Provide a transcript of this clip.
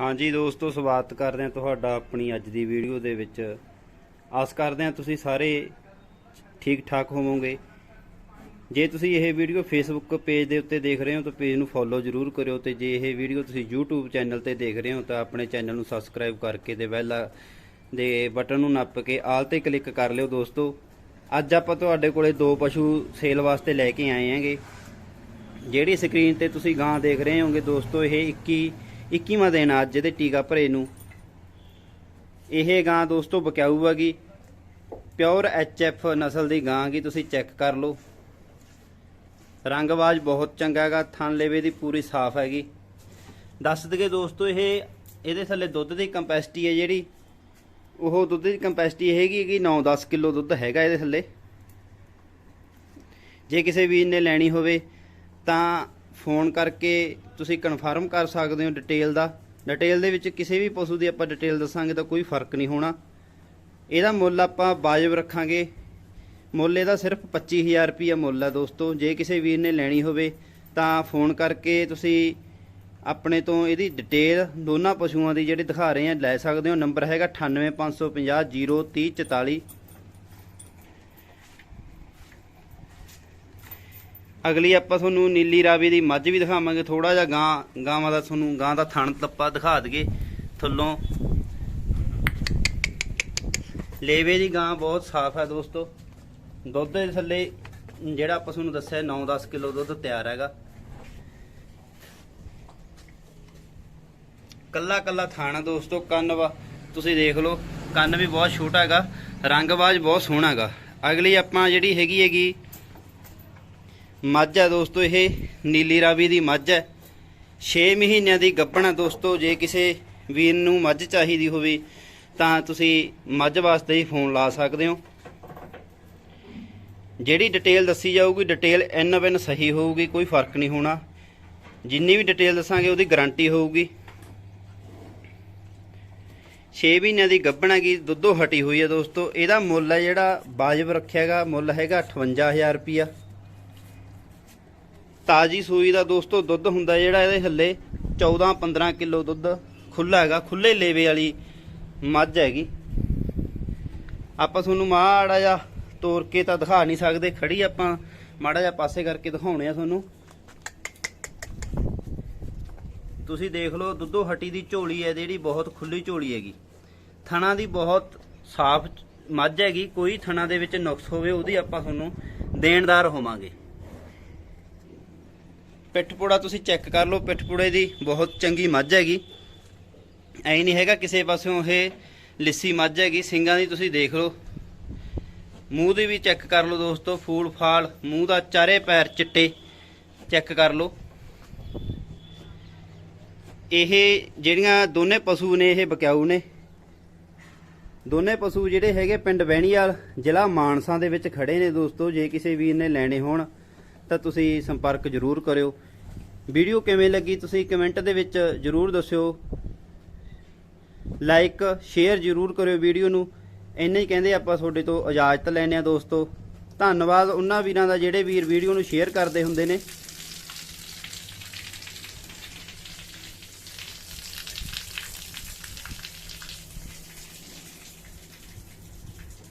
ਹਾਂਜੀ ਦੋਸਤੋ, ਸਵਾਗਤ ਕਰਦੇ ਹਾਂ ਤੁਹਾਡਾ ਆਪਣੀ ਅੱਜ ਦੀ ਵੀਡੀਓ ਦੇ ਵਿੱਚ। ਆਸ ਕਰਦੇ ਹਾਂ ਤੁਸੀਂ ਸਾਰੇ ਠੀਕ ਠਾਕ ਹੋਵੋਗੇ। ਜੇ ਤੁਸੀਂ ਇਹ ਵੀਡੀਓ ਫੇਸਬੁੱਕ ਪੇਜ ਦੇ ਉੱਤੇ ਦੇਖ ਰਹੇ ਹੋ ਤਾਂ ਪੇਜ ਨੂੰ ਫੋਲੋ ਜ਼ਰੂਰ ਕਰਿਓ ਤੇ ਜੇ ਇਹ ਵੀਡੀਓ ਤੁਸੀਂ YouTube ਚੈਨਲ ਤੇ ਦੇਖ ਰਹੇ ਹੋ ਤਾਂ ਆਪਣੇ ਚੈਨਲ ਨੂੰ ਸਬਸਕ੍ਰਾਈਬ ਕਰਕੇ ਤੇ ਬੈਲ ਦੇ ਬਟਨ ਨੂੰ ਨੱਪ ਕੇ ਆਲ ਤੇ ਕਲਿੱਕ ਕਰ ਲਿਓ ਦੋਸਤੋ। ਅੱਜ ਆਪਾਂ ਤੁਹਾਡੇ ਕੋਲੇ ਦੋ ਪਸ਼ੂ ਸੇਲ ਵਾਸਤੇ ਲੈ ਕੇ ਆਏ ਆਂਗੇ ਜਿਹੜੀ ਸਕਰੀਨ ਤੇ ਤੁਸੀਂ ਗਾਂ ਦੇਖ ਰਹੇ ਹੋਗੇ ਦੋਸਤੋ, ਇਹ 21 21ਵਾਂ ਦਿਨ ਆ ਅੱਜ ਇਹਦੇ ਟੀਕਾ ਭਰੇ ਨੂੰ। ਇਹ ਗਾਂ ਦੋਸਤੋ ਬਕਿਆਊ ਹੈਗੀ ਪਿਓਰ ਐਫ ਨਸਲ ਦੀ ਗਾਂ ਗੀ ਤੁਸੀਂ ਚੈੱਕ ਕਰ ਲਓ। ਰੰਗਵਾਜ ਬਹੁਤ ਚੰਗਾ ਹੈਗਾ, ਥਣ ਲੇਵੇ ਦੀ ਪੂਰੀ ਸਾਫ਼ ਹੈਗੀ। ਦੱਸ ਦਈਏ ਦੋਸਤੋ, ਇਹ, ਇਹਦੇ ਥੱਲੇ ਦੁੱਧ ਦੀ ਕੰਪੈਸਿਟੀ ਹੈ ਜਿਹੜੀ। ਉਹ ਦੁੱਧ ਦੀ ਕੰਪੈਸਿਟੀ ਹੈਗੀ ਕਿ 9-10 ਕਿਲੋ ਦੁੱਧ ਹੈਗਾ ਇਹਦੇ ਥੱਲੇ। ਜੇ ਕਿਸੇ ਵੀਰ ਨੇ ਲੈਣੀ ਹੋਵੇ, ਤਾਂ ਫੋਨ ਕਰਕੇ ਤੁਸੀਂ ਕਨਫਰਮ ਕਰ ਸਕਦੇ ਹੋ ਡਿਟੇਲ ਦਾ। ਡਿਟੇਲ ਦੇ ਵਿੱਚ ਕਿਸੇ ਵੀ ਪਸ਼ੂ ਦੀ ਆਪਾਂ ਡਿਟੇਲ ਦੱਸਾਂਗੇ ਤਾਂ ਕੋਈ ਫ਼ਰਕ ਨਹੀਂ ਹੋਣਾ। ਇਹਦਾ ਮੁੱਲ ਆਪਾਂ ਵਾਜਬ ਰੱਖਾਂਗੇ। ਮੁੱਲ ਇਹਦਾ ਸਿਰਫ 25000 ਰੁਪਈਆ ਮੁੱਲ ਹੈ ਦੋਸਤੋ। ਜੇ ਕਿਸੇ ਵੀਰ ਨੇ ਲੈਣੀ ਹੋਵੇ ਤਾਂ ਫੋਨ ਕਰਕੇ ਤੁਸੀਂ ਆਪਣੇ ਤੋਂ ਇਹਦੀ ਡਿਟੇਲ ਦੋਨਾਂ ਪਸ਼ੂਆਂ ਦੀ ਜਿਹੜੀ ਦਿਖਾ ਰਹੇ ਆ, ਲੈ ਸਕਦੇ ਹੋ। ਨੰਬਰ ਹੈਗਾ 9855003044 ਅਗਲੀ ਆਪਾਂ ਤੁਹਾਨੂੰ ਨੀਲੀ ਰਾਵੀ ਦੀ ਮੱਝ ਵੀ ਦਿਖਾਵਾਂਗੇ। ਥੋੜਾ ਜਿਹਾ ਗਾਂ, ਗਾਵਾਂ ਦਾ ਤੁਹਾਨੂੰ, ਗਾਂ ਦਾ ਥਣ ਤੱਪਾ ਦਿਖਾ ਦਈਏ। ਥੱਲੋਂ। ਲੇਵੇ ਦੀ ਗਾਂ ਬਹੁਤ ਸਾਫ਼ ਹੈ ਦੋਸਤੋ। ਦੁੱਧ ਦੇ ਥੱਲੇ ਜਿਹੜਾ ਆਪਾਂ ਤੁਹਾਨੂੰ ਦੱਸਿਆ 9-10 ਕਿਲੋ ਦੁੱਧ ਤਿਆਰ ਹੈਗਾ। ਕੱਲਾ ਕੱਲਾ ਥਾਣਾ ਦੋਸਤੋ, ਕੰਨ ਵਾ। ਤੁਸੀਂ ਦੇਖ ਲਓ, ਕੰਨ ਵੀ ਬਹੁਤ ਛੋਟਾ ਹੈਗਾ। ਰੰਗਬਾਜ਼ ਬਹੁਤ ਸੋਹਣਾ ਹੈਗਾ। ਅਗਲੀ ਆਪਾਂ ਜਿਹੜੀ ਹੈਗੀ ਹੈਗੀ ਮੱਝ ਹੈ ਦੋਸਤੋ, ਇਹ ਨੀਲੀ ਰਾਵੀ ਦੀ ਮੱਝ ਹੈ। 6 ਮਹੀਨਿਆਂ ਦੀ ਗੱਭਣ ਹੈ ਦੋਸਤੋ, ਜੇ ਕਿਸੇ ਵੀਰ ਨੂੰ ਮੱਝ ਚਾਹੀਦੀ ਹੋਵੇ, ਤਾਂ ਤੁਸੀਂ ਮੱਝ ਵਾਸਤੇ ਹੀ ਫੋਨ ਲਾ ਸਕਦੇ ਹੋ। ਜਿਹੜੀ ਡਿਟੇਲ ਦੱਸੀ ਜਾਊਗੀ, ਡਿਟੇਲ ਐਨ ਐਨ ਸਹੀ ਹੋਊਗੀ, ਕੋਈ ਫ਼ਰਕ ਨਹੀਂ ਹੋਣਾ। ਜਿੰਨੀ ਵੀ ਡਿਟੇਲ ਦੱਸਾਂਗੇ, ਉਹਦੀ ਗਾਰੰਟੀ ਹੋਊਗੀ। 6 ਮਹੀਨਿਆਂ ਦੀ ਗੱਭਣ ਹੈਗੀ, ਦੁੱਧੋਂ ਹਟੀ ਹੋਈ ਹੈ ਦੋਸਤੋ। ਇਹਦਾ ਮੁੱਲ ਹੈ ਜਿਹੜਾ ਵਾਜਬ ਰੱਖਿਆਗਾ ਮੁੱਲ ਹੈਗਾ 58000 ਰੁਪਿਆ ਤਾਜੀ ਸੂਈ ਦਾ ਦੋਸਤੋ ਦੁੱਧ ਹੁੰਦਾ ਜਿਹੜਾ ਇਹਦੇ ਥੱਲੇ 14 15 ਕਿਲੋ ਦੁੱਧ ਖੁੱਲਾ ਹੈਗਾ ਖੁੱਲੇ ਲੇਵੇ ਵਾਲੀ ਮੱਝ ਹੈਗੀ। ਆਪਾਂ ਤੁਹਾਨੂੰ ਮਾੜਾ ਜਿਹਾ ਤੋਰ ਕੇ ਤਾਂ ਦਿਖਾ ਨਹੀਂ ਸਕਦੇ, ਖੜੀ ਆਪਾਂ ਮਾੜਾ ਜਿਹਾ ਪਾਸੇ ਕਰਕੇ ਦਿਖਾਉਣੇ ਆ ਤੁਹਾਨੂੰ। ਤੁਸੀਂ ਦੇਖ ਲਓ, ਦੁੱਧੋ ਹਟੀ ਦੀ ਝੋਲੀ ਹੈ, ਜਿਹੜੀ ਬਹੁਤ ਖੁੱਲੀ ਝੋਲੀ ਹੈਗੀ। ਥਣਾ ਦੀ ਬਹੁਤ ਸਾਫ਼ ਮੱਝ ਹੈਗੀ, ਕੋਈ ਥਣਾ ਦੇ ਵਿੱਚ ਨੁਕਸ ਹੋਵੇ, ਉਹਦੀ ਆਪਾਂ ਤੁਹਾਨੂੰ ਦੇਣਦਾਰ ਹੋਵਾਂਗੇ। ਪਿੱਠਪੂੜਾ ਤੁਸੀਂ ਚੈੱਕ ਕਰ ਲਓ, ਪਿੱਠਪੂੜੇ ਦੀ ਬਹੁਤ ਚੰਗੀ ਮੱਝ ਹੈਗੀ। ਐ ਨਹੀਂ ਹੈਗਾ ਕਿਸੇ ਪਾਸਿਓਂ ਇਹ ਲਿੱਸੀ ਮੱਝ ਹੈਗੀ, ਸਿੰਗਾਂ ਦੀ ਤੁਸੀਂ ਦੇਖ ਲਓ। ਮੂੰਹ ਦੀ ਵੀ ਚੈੱਕ ਕਰ ਲਓ ਦੋਸਤੋ, ਫੂਲ ਫਾਲ, ਮੂੰਹ ਦਾ ਚਾਰੇ ਪੈਰ ਚਿੱਟੇ, ਚੈੱਕ ਕਰ ਲਓ। ਇਹ ਜਿਹੜੀਆਂ ਦੋਨੇ ਪਸ਼ੂ ਨੇ, ਇਹ ਬਕਿਆਊ ਨੇ। ਦੋਨੇ ਪਸ਼ੂ ਜਿਹੜੇ ਹੈਗੇ ਪਿੰਡ ਬਹਿਣੀਵਾਲ ਜ਼ਿਲ੍ਹਾ ਮਾਨਸਾ ਦੇ ਵਿੱਚ ਖੜੇ ਨੇ ਦੋਸਤੋ, ਜੇ ਕਿਸੇ ਵੀਰ ਨੇ ਲੈਣੇ ਹੋਣ। ਤਾਂ ਤੁਸੀਂ ਸੰਪਰਕ ਜ਼ਰੂਰ ਕਰਿਓ। ਵੀਡੀਓ ਕਿਵੇਂ ਲੱਗੀ ਤੁਸੀਂ ਕਮੈਂਟ ਦੇ ਵਿੱਚ ਜ਼ਰੂਰ ਦੱਸਿਓ। ਲਾਈਕ ਸ਼ੇਅਰ ਜ਼ਰੂਰ ਕਰਿਓ ਵੀਡੀਓ ਨੂੰ। ਇੰਨੇ ਹੀ ਕਹਿੰਦੇ ਆਪਾਂ ਤੁਹਾਡੇ ਤੋਂ ਇਜਾਜ਼ਤ ਲੈਣੇ ਆ ਦੋਸਤੋ। ਧੰਨਵਾਦ ਉਹਨਾਂ ਵੀਰਾਂ ਦਾ ਜਿਹੜੇ ਵੀਰ ਵੀਡੀਓ ਨੂੰ ਸ਼ੇਅਰ ਕਰਦੇ ਹੁੰਦੇ ਨੇ।